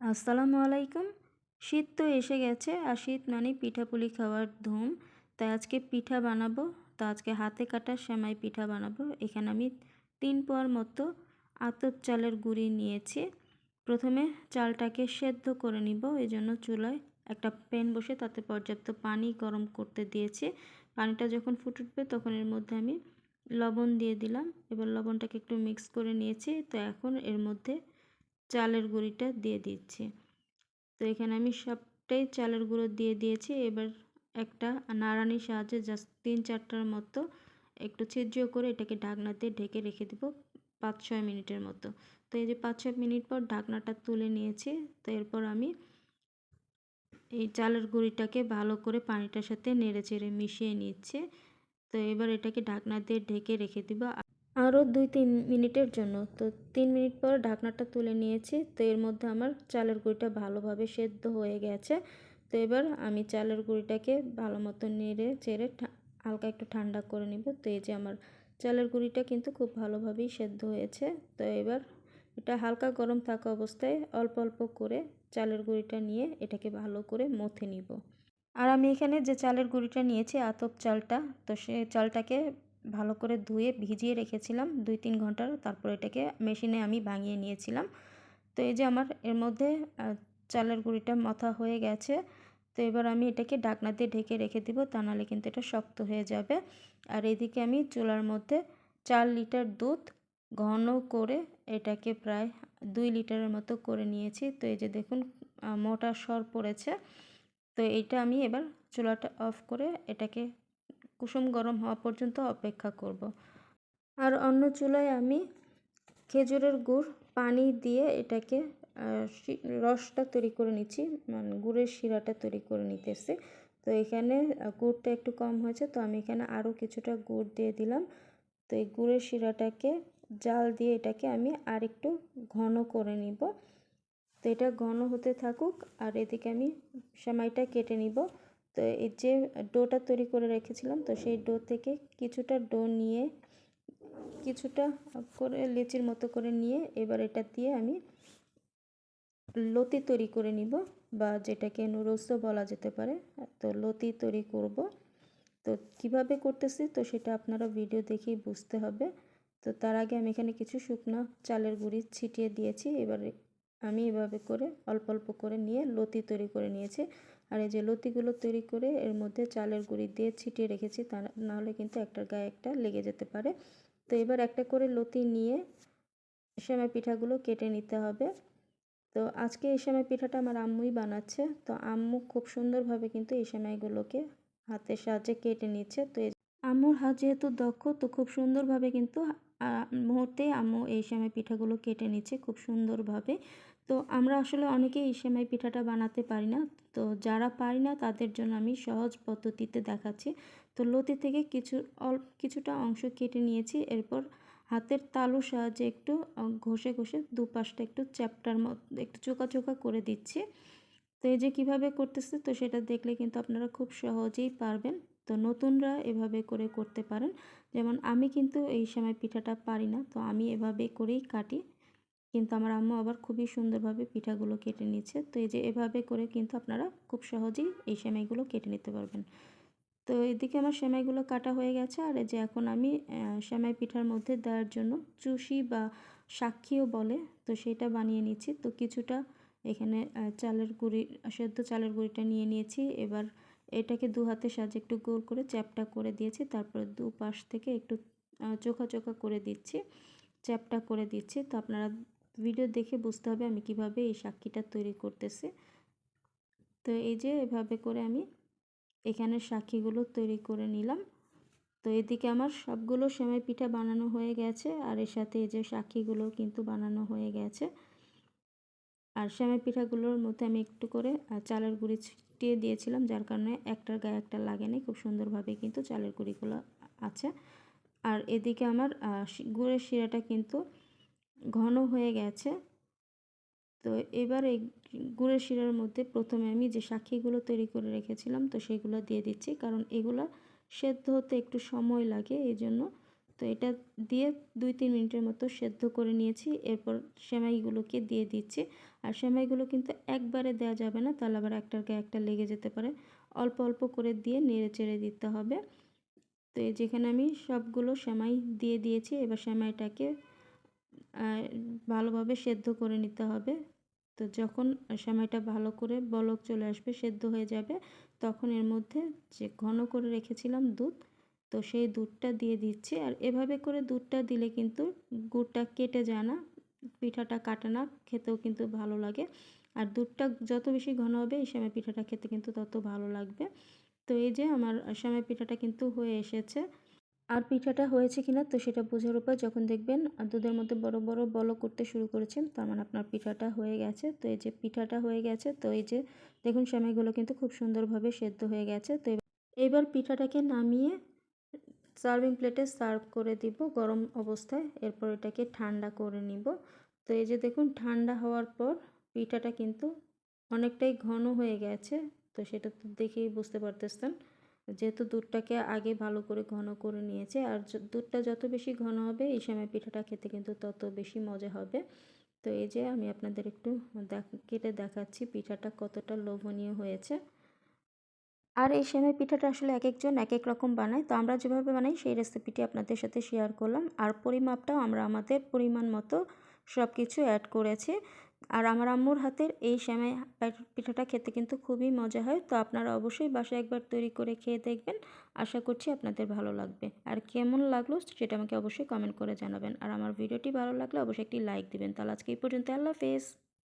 আসসালামু আলাইকুম। শীত তো এসে গেছে, আর শীত মানে পিঠাপুলি খাওয়ার ধুম। তাই আজকে পিঠা বানাবো। তো আজকে হাতে কাটা সেমাই পিঠা বানাবো। এখানে আমি তিন পোয়ার মতো আতপ চালের গুঁড়ি নিয়েছি। প্রথমে চালটাকে সেদ্ধ করে নিব। এই জন্য চুলায় একটা প্যান বসে তাতে পর্যাপ্ত পানি গরম করতে দিয়েছি। পানিটা যখন ফুটে উঠবে তখন এর মধ্যে আমি লবণ দিয়ে দিলাম। এবার লবণটাকে একটু মিক্স করে নিয়েছি। তো এখন এর মধ্যে চালের গুঁড়িটা দিয়ে দিচ্ছি। তো এখানে আমি সবটাই চালের গুঁড়ো দিয়ে দিয়েছি। এবার একটা নাড়ানির সাহায্যে জাস্ট তিন চারটার মতো একটু ছিদ্র করে এটাকে ঢাকনা দিয়ে ঢেকে রেখে দেবো পাঁচ ছয় মিনিটের মতো। তো এই যে পাঁচ ছয় মিনিট পর ঢাকনাটা তুলে নিয়েছি। তো এরপর আমি এই চালের গুঁড়িটাকে ভালো করে পানিটার সাথে নেড়ে চেড়ে মিশিয়ে নিচ্ছে। তো এবার এটাকে ঢাকনা দিয়ে ঢেকে রেখে দিব আরও দুই, তিন মিনিটের জন্য। তো তিন মিনিট পর ঢাকনাটা তুলে নিয়েছি। তো এর মধ্যে আমার চালের গুঁড়িটা ভালোভাবে সেদ্ধ হয়ে গেছে। তো এবার আমি চালের গুঁড়িটাকে ভালো মতো নেড়ে চেড়ে হালকা একটু ঠান্ডা করে নিব। তো এই যে আমার চালের গুঁড়িটা কিন্তু খুব ভালোভাবেই সেদ্ধ হয়েছে। তো এবার এটা হালকা গরম থাকা অবস্থায় অল্প অল্প করে চালের গুঁড়িটা নিয়ে এটাকে ভালো করে মথে নিব। আর আমি এখানে যে চালের গুঁড়িটা নিয়েছি আতপ চালটা, তো সে চালটাকে ভালো করে ধুয়ে ভিজিয়ে রেখেছিলাম দুই তিন ঘণ্টার তারপর এটাকে মেশিনে আমি ভাঙিয়ে নিয়েছিলাম। তো এই যে আমার এর মধ্যে চালের গুঁড়িটা মথা হয়ে গেছে। তো এবার আমি এটাকে ডাকনা দিয়ে ঢেকে রেখে দিব, তা নাহলে কিন্তু এটা শক্ত হয়ে যাবে। আর এদিকে আমি চুলার মধ্যে চার লিটার দুধ ঘন করে এটাকে প্রায় দুই লিটারের মতো করে নিয়েছি। তো এই যে দেখুন মোটা সর পড়েছে। তো এইটা আমি এবার চুলাটা অফ করে এটাকে কুসুম গরম হওয়া পর্যন্ত অপেক্ষা করব। আর অন্য চুলায় আমি খেজুরের গুড়, পানি দিয়ে এটাকে রসটা তৈরি করে নিচ্ছি। মানে গুড়ের শিরাটা তৈরি করে নিতেছি। তো এখানে গুড়টা একটু কম হয়েছে, তো আমি এখানে আরও কিছুটা গুড় দিয়ে দিলাম। তো এই গুড়ের শিরাটাকে জাল দিয়ে এটাকে আমি আর একটু ঘন করে নিব। তো এটা ঘন হতে থাকুক, আর এদিকে আমি সেমাইটা কেটে নিব। তো এই যে ডোটা তৈরি করে রেখেছিলাম, তো সেই ডো থেকে কিছুটা ডো নিয়ে, কিছুটা করে লেচির মতো করে নিয়ে এবার এটা দিয়ে আমি লতি তৈরি করে নিব বা যেটাকে নুডলসও বলা যেতে পারে। তো লতি তৈরি করব। তো কীভাবে করতেছি? তো সেটা আপনারা ভিডিও দেখেই বুঝতে হবে। তো তার আগে আমি এখানে কিছু শুকনো চালের গুঁড়ি ছিটিয়ে দিয়েছি। এবারে আমি এভাবে করে অল্প অল্প করে নিয়ে লতি তৈরি করে নিয়েছি। আর এই যে লতিগুলো তৈরি করে এর মধ্যে চালের গুঁড়ি দিয়ে ছিটিয়ে রেখেছি, তা নাহলে কিন্তু একটার গায়ে একটা লেগে যেতে পারে। তো এবার একটা করে লতি নিয়ে সেমাই পিঠাগুলো কেটে নিতে হবে। তো আজকে এই সেমাই পিঠাটা আমার আম্মুই বানাচ্ছে। তো আম্মু খুব সুন্দরভাবে কিন্তু এই সেমাইগুলোকে হাতের সাহায্যে কেটে নিচ্ছে। তো আম্মুর হাত যেহেতু দক্ষ, তো খুব সুন্দরভাবে কিন্তু মুহূর্তে আম্মু এই সেমাই পিঠাগুলো কেটে নিচ্ছে খুব সুন্দরভাবে। তো আমরা আসলে অনেকেই এই সেমাই পিঠাটা বানাতে পারি না। তো যারা পারি না, তাদের জন্য আমি সহজ পদ্ধতিতে দেখাচ্ছি। তো লতি থেকে কিছু অল্প কিছুটা অংশ কেটে নিয়েছি। এরপর হাতের তালুর সাহায্যে একটু ঘষে ঘষে দুপাশটা একটু চ্যাপটার মতো, একটু চোকা চোকা করে দিচ্ছি। তো এই যে কীভাবে করতেছে, তো সেটা দেখলে কিন্তু আপনারা খুব সহজেই পারবেন। তো নতুনরা এভাবে করে করতে পারেন। যেমন আমি কিন্তু এই সময় পিঠাটা পারি না, তো আমি এভাবে করেই কাটি। কিন্তু আমার আম্মু আবার খুবই সুন্দরভাবে পিঠাগুলো কেটে নিচ্ছে। তো এই যে এভাবে করে কিন্তু আপনারা খুব সহজেই এই সেমাইগুলো কেটে নিতে পারবেন। তো এদিকে আমার সেমাইগুলো কাটা হয়ে গেছে। আর এই যে এখন আমি সেমাই পিঠার মধ্যে দেওয়ার জন্য চুষি বা সাক্ষীও বলে, তো সেটা বানিয়ে নিচ্ছি। তো কিছুটা এখানে চালের গুঁড়ি, সেদ্ধ চালের গুঁড়িটা নিয়ে নিয়েছি। এবার এটাকে দু হাতের সাহায্যে একটু গোল করে চ্যাপটা করে দিয়েছি। তারপর দু পাশ থেকে একটু চোখা চোখা করে দিচ্ছি। চ্যাপটা করে দিচ্ছি। তো আপনারা ভিডিও দেখে বুঝতে হবে আমি কীভাবে এই সাক্ষীটা তৈরি করতেছি। তো এই যে এভাবে করে আমি এখানে সাক্ষীগুলো তৈরি করে নিলাম। তো এদিকে আমার সবগুলো সেমাই পিঠা বানানো হয়ে গেছে আর এর সাথে এই যে সাক্ষীগুলো কিন্তু বানানো হয়ে গেছে। আর সেমাই পিঠাগুলোর মধ্যে আমি একটু করে চালের গুঁড়ি ছিটিয়ে দিয়েছিলাম, যার কারণে একটার গায়ে একটা লাগেনি খুব সুন্দরভাবে কিন্তু চালের গুঁড়িগুলো আছে। আর এদিকে আমার গুড়ের শিরাটা কিন্তু ঘন হয়ে গেছে। তো এবার এই গুড়ের শিরার মধ্যে প্রথমে আমি যে সাক্ষীগুলো তৈরি করে রেখেছিলাম, তো সেগুলো দিয়ে দিচ্ছি। কারণ এগুলো সেদ্ধ হতে একটু সময় লাগে এই জন্য তো এটা দিয়ে দুই তিন মিনিটের মতো সেদ্ধ করে নিয়েছি। এরপর সেমাইগুলোকে দিয়ে দিচ্ছি। আর সেমাইগুলো কিন্তু একবারে দেওয়া যাবে না, তাহলে আবার একটার গায়ে একটা লেগে যেতে পারে। অল্প অল্প করে দিয়ে নেড়ে চেড়ে দিতে হবে। তো যেখানে আমি সবগুলো সেমাই দিয়ে দিয়েছি, এবার সেমাইটাকে ভালোভাবে সেদ্ধ করে নিতে হবে। তো যখন সেমাইটা ভালো করে বলক চলে আসবে, সেদ্ধ হয়ে যাবে, তখন এর মধ্যে যে ঘন করে রেখেছিলাম দুধ, তো সেই দুধটা দিয়ে দিচ্ছি। আর এভাবে করে দুধটা দিলে কিন্তু গুড়টা কেটে যায় না, পিঠাটা কাটে না, খেতেও কিন্তু ভালো লাগে। আর দুধটা যত বেশি ঘন হবে, এই সেমাই পিঠাটা খেতে কিন্তু তত ভালো লাগবে। তো এই যে আমার সেমাই পিঠাটা কিন্তু হয়ে এসেছে। আর পিঠাটা হয়েছে কিনা তো সেটা বোঝার উপর যখন দেখবেন দুধের মধ্যে বড় বড় বল করতে শুরু করেছেন, তার মানে আপনার পিঠাটা হয়ে গেছে। তো এই যে পিঠাটা হয়ে গেছে, তো এই যে দেখুন সেমাইগুলো কিন্তু খুব সুন্দরভাবে সেদ্ধ হয়ে গেছে। তো এবার পিঠাটাকে নামিয়ে সার্ভিং প্লেটে সার্ভ করে দিব গরম অবস্থায়। এরপর এটাকে ঠান্ডা করে নিব। তো এই যে দেখুন ঠান্ডা হওয়ার পর পিঠাটা কিন্তু অনেকটাই ঘন হয়ে গেছে। তো সেটা তো দেখেই বুঝতে পারতেছেন। যেহেতু দুধটাকে আগে ভালো করে ঘন করে নিয়েছে, আর দুধটা যত বেশি ঘন হবে, এই সময় পিঠাটা খেতে কিন্তু তত বেশি মজা হবে। তো এই যে আমি আপনাদের একটু কেটে দেখাচ্ছি পিঠাটা কতটা লোভনীয় হয়েছে। আর এই সেমাই পিঠাটা আসলে এক একজন এক এক রকম বানায়, তো আমরা যেভাবে বানাই সেই রেসিপিটি আপনাদের সাথে শেয়ার করলাম। আর পরিমাপটাও আমরা আমাদের পরিমাণ মতো সব কিছু অ্যাড করেছি। আর আমার আম্মুর হাতের এই সময় পিঠাটা খেতে কিন্তু খুবই মজা হয়। তো আপনারা অবশ্যই বাসায় একবার তৈরি করে খেয়ে দেখবেন। আশা করছি আপনাদের ভালো লাগবে। আর কেমন লাগল সেটা আমাকে অবশ্যই কমেন্ট করে জানাবেন। আর আমার ভিডিওটি ভালো লাগলে অবশ্যই একটি লাইক দিবেন। তাহলে আজকে এই পর্যন্ত। আল্লাহ হাফেজ।